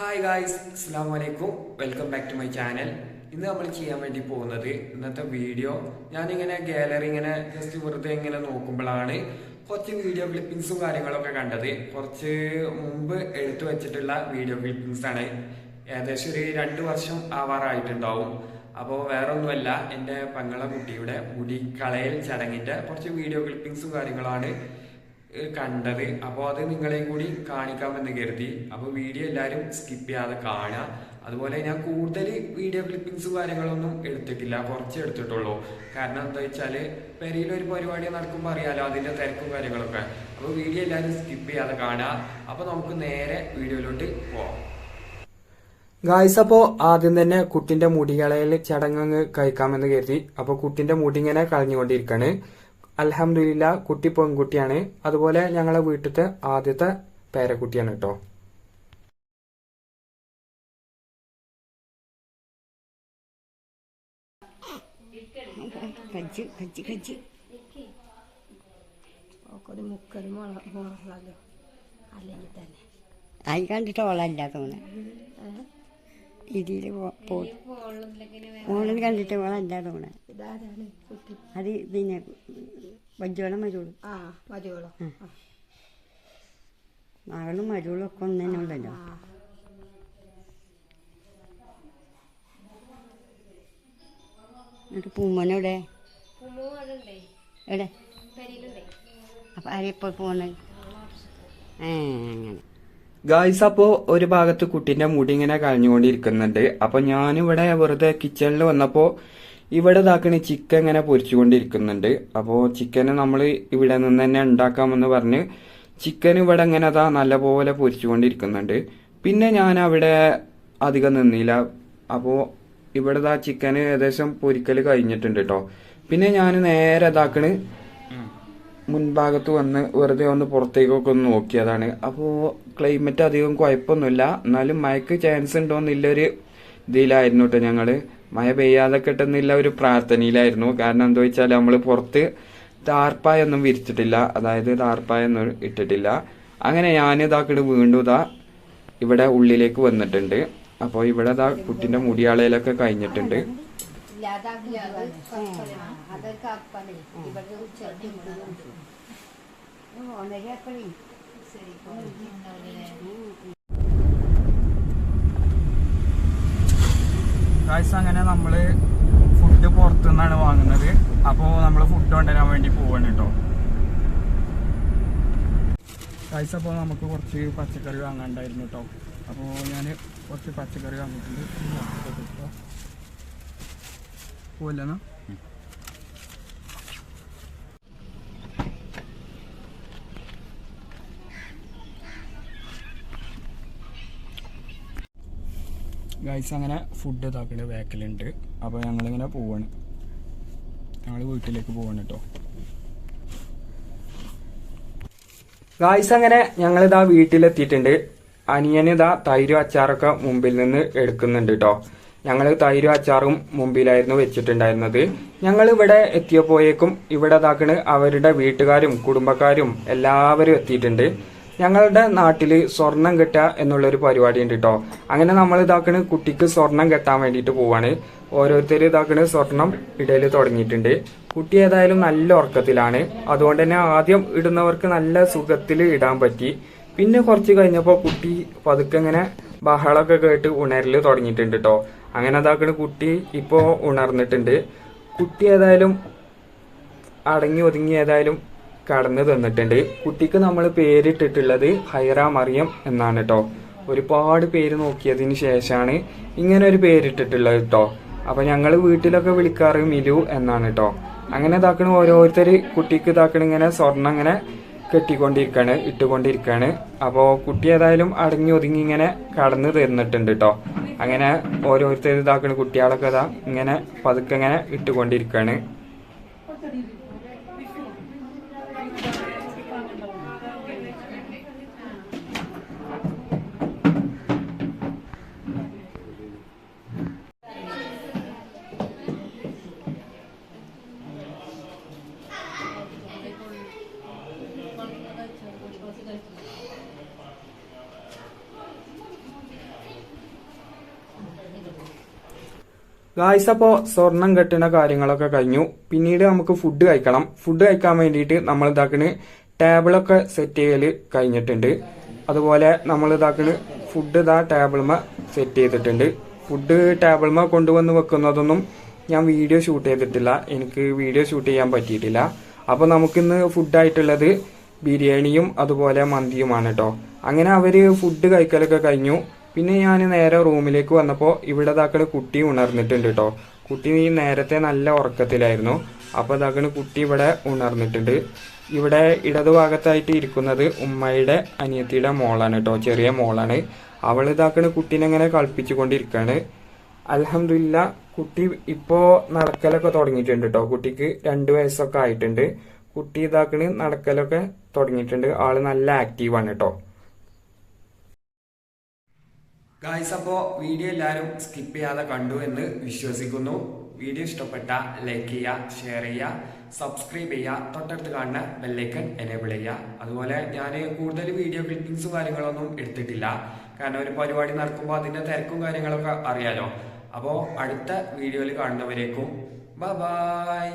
Hi guys അസ്സാം വലൈക്കും welcome back to my channel ഇന്ന് നമ്മൾ ചെയ്യാൻ വേണ്ടി പോകുന്നത് ഇന്നത്തെ വീഡിയോ ഞാനിങ്ങനെ ഗാലറി ഇങ്ങനെ ജസ്റ്റ് വെറുതെ ഇങ്ങനെ നോക്കുമ്പോഴാണ് കുറച്ച് വീഡിയോ ക്ലിപ്പിങ്സും കാര്യങ്ങളൊക്കെ കണ്ടത്. കുറച്ച് മുമ്പ് എടുത്തു വെച്ചിട്ടുള്ള വീഡിയോ ക്ലിപ്പിംഗ്സ് ആണ്. ഏകദേശം ഒരു രണ്ട് വർഷം ആവാറായിട്ടുണ്ടാവും. അപ്പോൾ വേറെ ഒന്നുമല്ല എന്റെ പങ്ങള കുട്ടിയുടെ മുടി കളയൽ ചടങ്ങിന്റെ കുറച്ച് വീഡിയോ ക്ലിപ്പിങ്സും കാര്യങ്ങളാണ് കണ്ടത്. അപ്പോൾ അത് നിങ്ങളെയും കൂടി കാണിക്കാമെന്ന് കരുതി. അപ്പോൾ വീഡിയോ എല്ലാവരും സ്കിപ്പ് ചെയ്യാതെ കാണുക. അതുപോലെ ഞാൻ കൂടുതൽ വീഡിയോ ക്ലിപ്പിങ്സ് കാര്യങ്ങളൊന്നും എടുത്തിട്ടില്ല. കുറച്ച് എടുത്തിട്ടുള്ളൂ. കാരണം എന്താ വെച്ചാൽ പെരയിൽ ഒരു പരിപാടി നടക്കുമ്പോൾ അറിയാലോ അതിന്റെ തിരക്കും കാര്യങ്ങളൊക്കെ. അപ്പോൾ വീഡിയോ എല്ലാവരും സ്കിപ്പ് ചെയ്യാതെ കാണുക. അപ്പോൾ നമുക്ക് നേരെ വീഡിയോയിലോട്ട് പോവാം. ഗായ്സ് അപ്പോൾ ആദ്യം തന്നെ കുട്ടിന്റെ മുടികളയിൽ ചടങ്ങ് കഴിക്കാമെന്ന് കരുതി. അപ്പോൾ കുട്ടിന്റെ മുടി ഇങ്ങനെ കളഞ്ഞുകൊണ്ടിരിക്കാണ്. അലഹമില്ല കുട്ടി പെൺകുട്ടിയാണ്. അതുപോലെ ഞങ്ങളെ വീട്ടിലത്തെ ആദ്യത്തെ പേരക്കുട്ടിയാണ് കേട്ടോ. കജ്ജ് കജ്ജ് കജ്ജ്. ഒരു മുക്കൽ മുള മുളകളല്ലോ അല്ലെങ്കിൽ തന്നെ. അത് കണ്ടിട്ട് ഓളല്ല തോന്നുന്നത് ഇതിൽ മോളിൽ കണ്ടിട്ട് ഓളല്ല തോന്നുന്നത് ഇതാരാണ് കുട്ടി? അത് പിന്നെ വജ്ജോളം മതിയോളോ മകളും മരുളും ഒക്കെ ഒന്ന് തന്നെ ഉണ്ടല്ലോ എന്നിട്ട് പൂമ്മനോടെ എവിടെ? അപ്പൊ ആരെപ്പോ പോണത് ഏ അങ്ങനെ. ഗായ്സ് അപ്പോ ഒരു ഭാഗത്ത് കുട്ടിന്റെ മുടി ഇങ്ങനെ കളഞ്ഞുകൊണ്ടിരിക്കുന്നുണ്ട് അപ്പൊ ഞാനിവിടെ വെറുതെ കിച്ചണിൽ വന്നപ്പോ ഇവിടെ ഇതാക്കണ ചിക്കൻ ഇങ്ങനെ പൊരിച്ചുകൊണ്ടിരിക്കുന്നുണ്ട്. അപ്പോ ചിക്കന് നമ്മൾ ഇവിടെ നിന്ന് തന്നെ ഉണ്ടാക്കാമെന്ന് പറഞ്ഞ് ചിക്കൻ ഇവിടെ ഇങ്ങനെ അതാ നല്ലപോലെ പൊരിച്ചുകൊണ്ടിരിക്കുന്നുണ്ട്. പിന്നെ ഞാൻ അവിടെ അധികം നിന്നില്ല. അപ്പോ ഇവിടെ ഇതാ ചിക്കന് ഏകദേശം പൊരിക്കൽ കഴിഞ്ഞിട്ടുണ്ട് കേട്ടോ പിന്നെ ഞാൻ നേരെ ഇതാക്കണ് മുൻഭാഗത്ത് വന്ന് വെറുതെ ഒന്ന് പുറത്തേക്കൊക്കെ ഒന്ന് നോക്കിയതാണ്. അപ്പോൾ ക്ലൈമറ്റ് അധികം കുഴപ്പമൊന്നുമില്ല. എന്നാലും മഴയ്ക്ക് ചാൻസ് ഉണ്ടോയെന്നില്ലൊരു ഇതിലായിരുന്നു കേട്ടോ ഞങ്ങൾ മഴ പെയ്യാതെ കിട്ടുന്നില്ല ഒരു പ്രാർത്ഥനയിലായിരുന്നു. കാരണം എന്താ വെച്ചാൽ നമ്മൾ പുറത്ത് താർപ്പായൊന്നും വിരിച്ചിട്ടില്ല. അതായത് താർപ്പായൊന്നും ഇട്ടിട്ടില്ല. അങ്ങനെ ഞാൻ വീണ്ടും ഇതാ ഇവിടെ ഉള്ളിലേക്ക് വന്നിട്ടുണ്ട്. അപ്പോൾ ഇവിടെ ഇതാ കുട്ടിന്റെ മുടിയാളയിലൊക്കെ കഴിഞ്ഞിട്ടുണ്ട്. ഗായ്സ് അങ്ങനെ നമ്മൾ ഫുഡ് പുറത്തുനിന്നാണ് വാങ്ങുന്നത്. അപ്പോൾ നമ്മൾ ഫുഡ് കൊണ്ടുവരാൻ വേണ്ടി പോവാണ് കേട്ടോ. ഗായ്സ് അപ്പോ നമുക്ക് കുറച്ച് പച്ചക്കറി വാങ്ങാണ്ടായിരുന്നു കേട്ടോ. അപ്പോ ഞാൻ കുറച്ച് പച്ചക്കറി വാങ്ങിയിട്ടുണ്ട്. പോലെന്നാ ഗൈസ് അങ്ങനെ ഫുഡ് ഇതാക്കണ ബാക്കിലുണ്ട് അപ്പോൾ ഞങ്ങളിങ്ങനെ പോവാണ്. ഞങ്ങൾ വീട്ടിലേക്ക് പോവാണ് കേട്ടോ ഗായ്സ് അങ്ങനെ ഞങ്ങളിതാ വീട്ടിലെത്തിയിട്ടുണ്ട്. അനിയന് ഇതാ തൈരും അച്ചാറൊക്കെ മുമ്പിൽ നിന്ന് എടുക്കുന്നുണ്ട് കേട്ടോ ഞങ്ങൾ തൈരും അച്ചാറും മുമ്പിലായിരുന്നു വെച്ചിട്ടുണ്ടായിരുന്നത്. ഞങ്ങൾ ഇവിടെ എത്തിയപ്പോയേക്കും ഇവിടെ ഇതാക്കണ് അവരുടെ വീട്ടുകാരും കുടുംബക്കാരും എല്ലാവരും എത്തിയിട്ടുണ്ട്. ഞങ്ങളുടെ നാട്ടിൽ സ്വർണം കെട്ടുക എന്നുള്ളൊരു പരിപാടി ഉണ്ട് കേട്ടോ അങ്ങനെ നമ്മൾ ഇതാക്കണ് കുട്ടിക്ക് സ്വർണം കെട്ടാൻ വേണ്ടിയിട്ട് പോവാണ്. ഓരോരുത്തർ ഇതാക്കണ് സ്വർണം ഇടയിൽ തുടങ്ങിയിട്ടുണ്ട്. കുട്ടി ഏതായാലും നല്ല ഉറക്കത്തിലാണ്. അതുകൊണ്ട് തന്നെ ആദ്യം ഇടുന്നവർക്ക് നല്ല സുഖത്തിൽ ഇടാൻ പറ്റി. പിന്നെ കുറച്ച് കഴിഞ്ഞപ്പോൾ കുട്ടി പതുക്കെ ഇങ്ങനെ ബഹളമൊക്കെ കേട്ട് ഉണരൽ തുടങ്ങിയിട്ടുണ്ട് കേട്ടോ അങ്ങനെ അതാക്കണ കുട്ടി ഇപ്പോൾ ഉണർന്നിട്ടുണ്ട്. കുട്ടി ഏതായാലും അടങ്ങി ഒതുങ്ങി ഏതായാലും കടന്നു തന്നിട്ടുണ്ട്. കുട്ടിക്ക് നമ്മൾ പേരിട്ടിട്ടുള്ളത് ഹൈറ മറിയം എന്നാണ് കേട്ടോ ഒരുപാട് പേര് നോക്കിയതിന് ശേഷമാണ് ഇങ്ങനെ ഒരു പേരിട്ടിട്ടുള്ളത് കേട്ടോ അപ്പൊ ഞങ്ങൾ വീട്ടിലൊക്കെ വിളിക്കാറ് മിലു എന്നാണ് കേട്ടോ അങ്ങനെ ഇതാക്കണ ഓരോരുത്തർ കുട്ടിക്ക് ഇതാക്കണ ഇങ്ങനെ സ്വർണം ഇങ്ങനെ കെട്ടിക്കൊണ്ടിരിക്കാണ് ഇട്ടുകൊണ്ടിരിക്കാണ്. അപ്പോൾ കുട്ടി ഏതായാലും അടങ്ങി ഒതുങ്ങി ഇങ്ങനെ കടന്നു തരുന്നിട്ടുണ്ട് കേട്ടോ അങ്ങനെ ഓരോരുത്തർ ഇതാക്കുന്ന കുട്ടികളൊക്കെ ഇതാ ഇങ്ങനെ പതുക്കെ ഇങ്ങനെ ഇട്ടുകൊണ്ടിരിക്കാണ്. ഗായ്സ് അപ്പോ സ്വർണം കെട്ടുന്ന കാര്യങ്ങളൊക്കെ കഴിഞ്ഞു. പിന്നീട് നമുക്ക് ഫുഡ് കഴിക്കണം. ഫുഡ് കഴിക്കാൻ വേണ്ടിയിട്ട് നമ്മൾ ഇതാക്കണ് ടേബിളൊക്കെ സെറ്റ് ചെയ്യൽ കഴിഞ്ഞിട്ടുണ്ട്. അതുപോലെ നമ്മൾ ഇതാക്കണ് ഫുഡ് ഇതാ ടേബിൾമ സെറ്റ് ചെയ്തിട്ടുണ്ട്. ഫുഡ് ടേബിൾമ കൊണ്ടുവന്ന് വെക്കുന്നതൊന്നും ഞാൻ വീഡിയോ ഷൂട്ട് ചെയ്തിട്ടില്ല. എനിക്ക് വീഡിയോ ഷൂട്ട് ചെയ്യാൻ പറ്റിയിട്ടില്ല. അപ്പൊ നമുക്കിന്ന് ഫുഡായിട്ടുള്ളത് ബിരിയാണിയും അതുപോലെ മന്തിയുമാണ് കേട്ടോ അങ്ങനെ അവർ ഫുഡ് കഴിക്കലൊക്കെ കഴിഞ്ഞു. പിന്നെ ഞാൻ നേരെ റൂമിലേക്ക് വന്നപ്പോൾ ഇവിടെ താക്കൾ കുട്ടി ഉണർന്നിട്ടുണ്ട് കേട്ടോ കുട്ടി ഈ നേരത്തെ നല്ല ഉറക്കത്തിലായിരുന്നു. അപ്പോൾ താക്കൾ കുട്ടി ഇവിടെ ഉണർന്നിട്ടുണ്ട്. ഇവിടെ ഇടതുഭാഗത്തായിട്ട് ഇരിക്കുന്നത് ഉമ്മയുടെ അനിയത്തിയുടെ മോളാണ് കേട്ടോ ചെറിയ മോളാണ്. അവൾ ഇതാക്കണ് കുട്ടീനെ ഇങ്ങനെ കളിപ്പിച്ചുകൊണ്ടിരിക്കുകയാണ് അലഹമില്ല കുട്ടി ഇപ്പോൾ നടക്കലൊക്കെ തുടങ്ങിയിട്ടുണ്ട് കേട്ടോ കുട്ടിക്ക് രണ്ട് വയസ്സൊക്കെ ആയിട്ടുണ്ട്. കുട്ടി ഇതാക്കണ് നടക്കലൊക്കെ തുടങ്ങിയിട്ടുണ്ട്. ആൾ നല്ല ആക്റ്റീവാണ് കേട്ടോ ഗായ്സ് അപ്പോ വീഡിയോ എല്ലാവരും സ്കിപ്പ് ചെയ്യാതെ കണ്ടു എന്ന് വിശ്വസിക്കുന്നു. വീഡിയോ ഇഷ്ടപ്പെട്ട ലൈക്ക് ചെയ്യുക ഷെയർ ചെയ്യുക സബ്സ്ക്രൈബ് ചെയ്യുക തൊട്ടടുത്ത് കാണുന്ന ബെല്ലൈക്കൺ എനേബിൾ ചെയ്യുക. അതുപോലെ ഞാൻ കൂടുതൽ വീഡിയോ ക്ലിപ്പിങ്സും കാര്യങ്ങളൊന്നും എടുത്തിട്ടില്ല. കാരണം ഒരു പരിപാടി നടക്കുമ്പോൾ അതിന്റെ തിരക്കും കാര്യങ്ങളൊക്കെ അറിയാലോ. അപ്പോൾ അടുത്ത വീഡിയോയിൽ കാണുന്നവരേക്കും. ബൈ